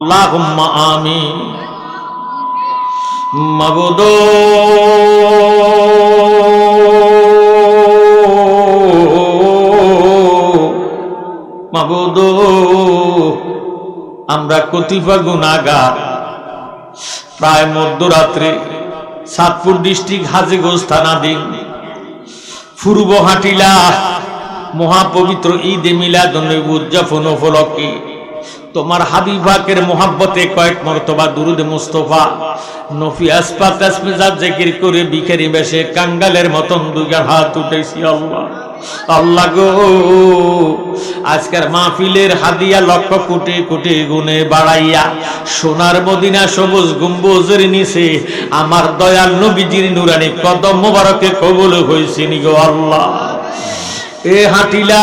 আল্লাহুম্মা আমিন আমরা কতিপা গুনাগার প্রায় মধ্যরাত্রে সাতপুর ডিস্ট্রিক্ট হাজিগঞ্জ থানাধীন পূর্ব হাটিলা মহাপবিত্র ঈদ মিলাদ উদযাপন উপলক্ষে তোমার হাবিবাকের মোহাব্বতে কয়েক মর্তবা দুরুদে মুস্তফা, নফি আসপাত আসমিজাত জেকির করে বিকেরি বেশে কাঙ্গালের মতন দুইয়ার হাত উঠেছি আল্লাহ। আল্লাহ গো, আজকের মাহফিলের হাদিয়া লক্ষ কোটি কোটি গুণে বাড়াইয়া সোনার মদিনা সবুজ গম্বুজের নিচে আমার দয়াল নবীজির নুরানি কদম মোবারকে কবুল হয়েছে গো আল্লাহ। এ হাটিলা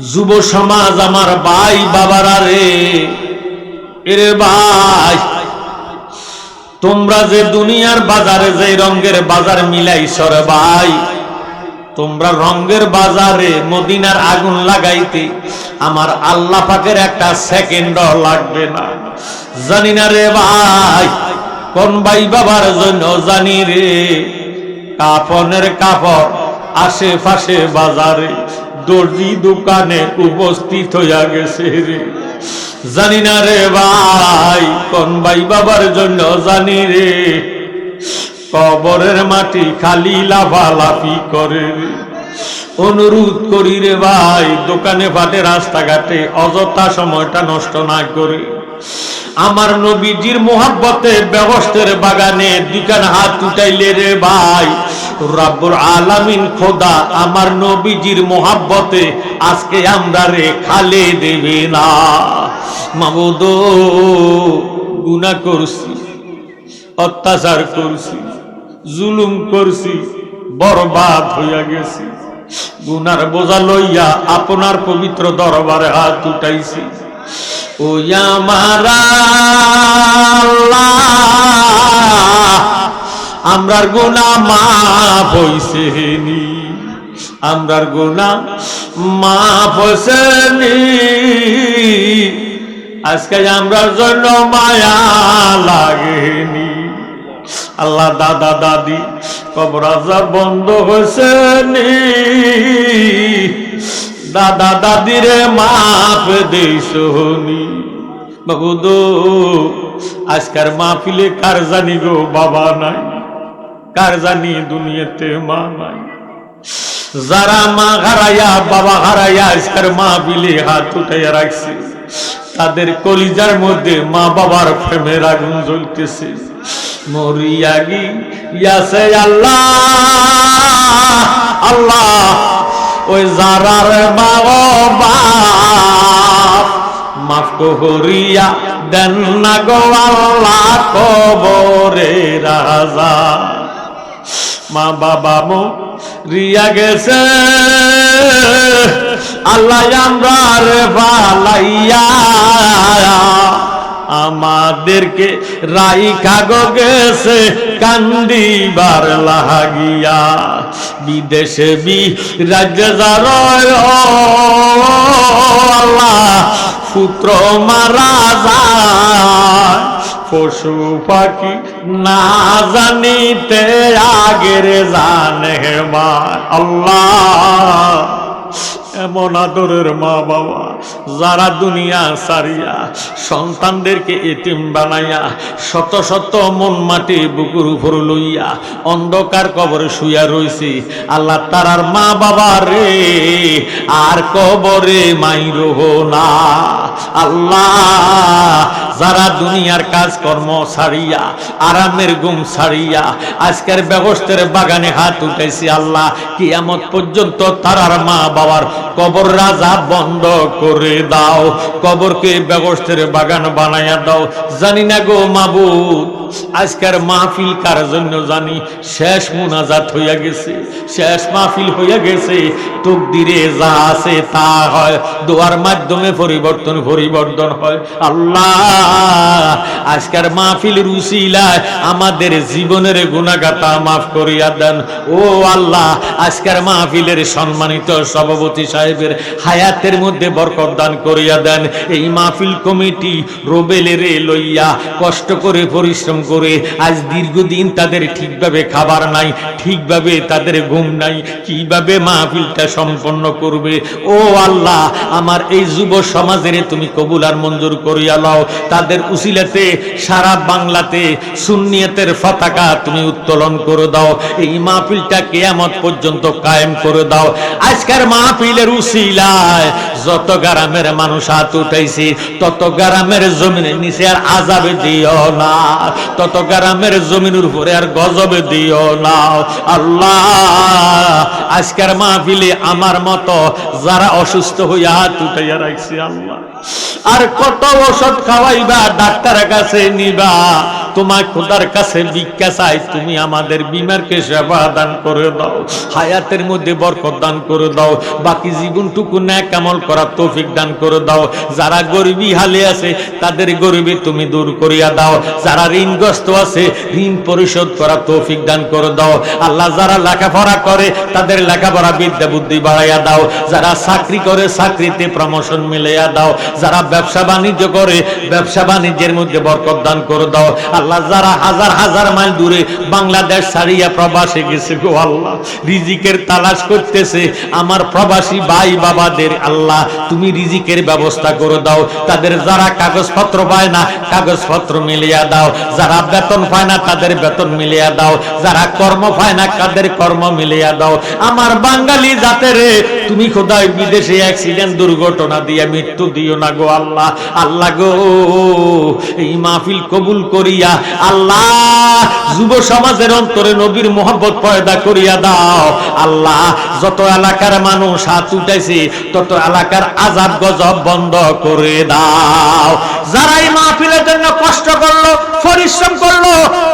যুব সমাজ আমার ভাই বাবারা রে। এরে ভাই, তোমরা যে দুনিয়ার বাজারে, যে রঙের বাজার মিলাইছ রে ভাই, তোমরা রঙের বাজারে মদিনার আগুন লাগাইতে আমার আল্লাহ পাকের একটা সেকেন্ড লাগবে না। জানি না রে ভাই, কোন ভাই বাবার জন্য জানি রে। কাপনের কাপড় আশেপাশে বাজারে দর্জি দোকানে উপস্থিত হইয়া গেছে রে। জানি না রে ভাই, কোন ভাই বাবার জন্য জানি রে। কবরের মাটি খালি লাফালাফি করে অনুরোধ করি রে ভাই, দোকানে ফাটে রাস্তাঘাটে অযথা সময়টা নষ্ট না করে। আমার নবীজির মোহাব্বতে ব্যবস্থার বাগানে দুকান হাত উঠাইলে রে ভাই রাব্বুর আলামিন খোদা, আমার নবীজির মোহাব্বতে আজকে আমরা রে খালে দেবে না। মামুদ, গুনাহ করছি, অত্যাচার করছি, জুলুম করছি, বরবাদ হইয়া গেছি। গুনার বোঝা লইয়া আপনার পবিত্র দরবারে হাত উঠাইছি। ও আমারা আমরার গুনা মাফ হইছে নি। আমরার গুনা মাফ হইছে নি। আজকে আমরার জন্য মায়া লাগেনি আল্লাহ দাদা দাদি কবরাজা বন্ধ হয়েছে নি। দাদা দাদিরে মাপ দিসনি বাবু দো, আজকার মাহফিলে কার জানি গো বাবা নাই? কার জানি দুনিয়াতে মা নাই? যারা মা হারাইয়া বাবা হারাইয়া আজকার মাহফিলে হাত উঠাইয়া রাখছে। তাদের কলিজার মধ্যে মা বাবার প্রেমের আগুন জ্বলতেছে। মরিয়া গি ইয়াসে আল্লাহ আল্লাহ, ওই মা ও বাপ, মাফ করিয়া দেন না গো আল্লাহ কবরে রাজা মা বাবা মো রিয়া গেছে। আল্লাহ আমরা ভালাইয়া আমাদেরকে রাই খাগো গেছে কান্দিবার লাগিয়া। বিদেশে বি রাজ্য যারয় আল্লাহ পুত্র মারা যায়। পশু পাখি, না জানিতে আগের জানে মান আল্লাহ। এমন আদরের মা বাবা, যারা দুনিয়া সারিয়া সন্তানদেরকে এতিম বানাইয়া শত শত মন মাটি বুকুর উপর লইয়া অন্ধকার কবরে শুইয়া রইছে। আল্লাহ তারার মা বাবা রে, আর কবরে মাইর না। আল্লাহ যারা দুনিয়ার কাজকর্ম সারিয়া আরামের গুম সারিয়া আজকের ব্যবস্থার বাগানে হাত উঠাইছে আল্লাহ, কিয়ামত পর্যন্ত তারার মা বাবার কবর রাজা বন্ধ করে দাও, কবরকে ব্যবস্থার বাগান বানাইয়া দাও। জানি না গো মাবুদ, আজকের মাহফিল কার জন্য জানি? শেষ মুনাজাত হইয়া গেছে, শেষ মাহফিল হইয়া গেছে। তকদিরে যা আছে তা হয়, দোয়ার মাধ্যমে পরিবর্তন পরিবর্তন হয়। আল্লাহ আজকের মাহফিল রুসিলায় আমাদের জীবনের গুণাগাতা মাফ করিয়া দেন। ও আল্লাহ, আজকের মাহফিলের সম্মানিত সভাপতি সাহেবের হায়াতের মধ্যে বরকত দান করিয়া দেন। এই মাহফিল কমিটি রোবেলের লইয়া কষ্ট করে, পরিশ্রম করে আজ দীর্ঘদিন তাদের ঠিকভাবে খাবার নাই, ঠিকভাবে তাদের ঘুম নাই, কীভাবে মাহফিলটা সম্পন্ন করবে? ও আল্লাহ, আমার এই যুব সমাজের তুমি কবুল আর মঞ্জুর করিয়া লও। তাদের উসিলাতে, সারা বাংলাতে সুন্নিয়তের পতাকা তুমি উত্তোলন করে দাও। এই মাহফিলটা কেয়ামত পর্যন্ত কায়েম করে দাও। আজকের মাহফিলের উসিলায় যত গ্রামের মানুষ হাত উঠাইছে, তত গ্রামের জমিনের নিচে আর আজাবে দিও না। তত গ্রামের জমিনের উপরে আর গজবে দিও না। আল্লাহ, আজকের মাহফিলে আমার মতো যারা অসুস্থ হইয়া হাত উঠাইয়া রাখছে, আল্লাহ। আর কত ওষুধ খাওয়াইবা ডাক্তারের কাছে নিবা। তোমার খোদার কাছে ভিক্ষা চাই, তুমি আমাদের বিমারকে সেবা দান করে দাও, হায়াতের মধ্যে বরকত দান করে দাও, বাকি জীবনটুকু ন্যাক আমল করার তৌফিক দান করে দাও। যারা গরিবী হালে আছে, তাদের গরিবী তুমি দূর করিয়া দাও। যারা ঋণগ্রস্ত আছে, ঋণ পরিশোধ করার তৌফিক দান করে দাও। আল্লাহ যারা লেখাপড়া করে, তাদের লেখাপড়া বিদ্যা বুদ্ধি বাড়াইয়া দাও। যারা চাকরি করে, চাকরিতে প্রমোশন মিলাইয়া দাও। যারা ব্যবসা বাণিজ্য করে, ব্যবসা বাণিজ্যের মধ্যে বরকত দান করে দাও। আল্লাহ যারা হাজার হাজার মাইল দূরে বাংলাদেশ ছাড়িয়া প্রবাসে গেছে গো আল্লাহ, রিজিকের তালাশ করতেছে। আমার প্রবাসী ভাই বাবাদের, আল্লাহ, তুমি রিজিকের ব্যবস্থা করে দাও। তাদের যারা কাগজপত্র পায় না, কাগজপত্র মিলিয়া দাও। যারা বেতন পায় না, তাদের বেতন মিলিয়া দাও। যারা কর্ম পায় না, তাদের কর্ম মিলিয়া দাও। আমার বাঙালি জাতের তুমি খোদাই বিদেশে অ্যাক্সিডেন্ট দুর্ঘটনা দিয়ে মৃত্যু দিও না গো আল্লাহ। আল্লাহ গো, এই মাহফিল কবুল করিয়া আল্লাহ, যুব সমাজের অন্তরে নবীর মোহব্বত পয়দা করিয়া দাও। আল্লাহ, যত এলাকার মানুষ হাত উঠাইছে, তত এলাকার আজাব গজব বন্ধ করে দাও। যারা এই মাহফিলের জন্য কষ্ট করল, পরিশ্রম করল,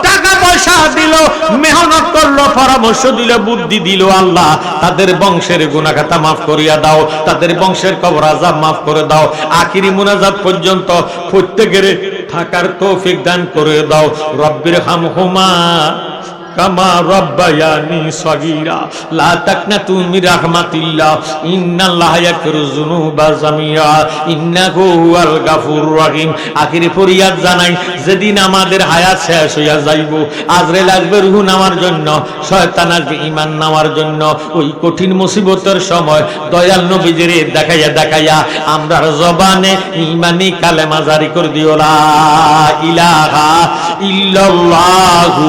টাকা পয়সা দিল, মেহনত করল, পরামর্শ দিল, বুদ্ধি দিল, আল্লাহ, তাদের বংশের গুণাখাতা মাফ করিয়া দাও, তাদের বংশের কবর আজাব মাফ করে দাও। আখিরি মুনাজাত পর্যন্ত প্রত্যেকের থাকার তৌফিক দান করে দাও। রব্বির হাম হুমা কামা রব্বায়ানি লা রাহমাতিল্লাহ। ইন্নাল্লাহ যুনুবা জামিয়া ইন্নাহু রহিম। ফরিয়াদ জানাই, যেদিন আমাদের হায়াত শেষ হইয়া যাইব নামার জন্য, শয়তান আসবে ঈমান নামার জন্য। ওই কঠিন মুসিবতের সময় দয়াল নবীজিরে দেখাইয়া দেখাইয়া, আমরার জবানে ঈমানি কালেমা জারি করে দিও, লা ইলাহা ইল্লাল্লাহু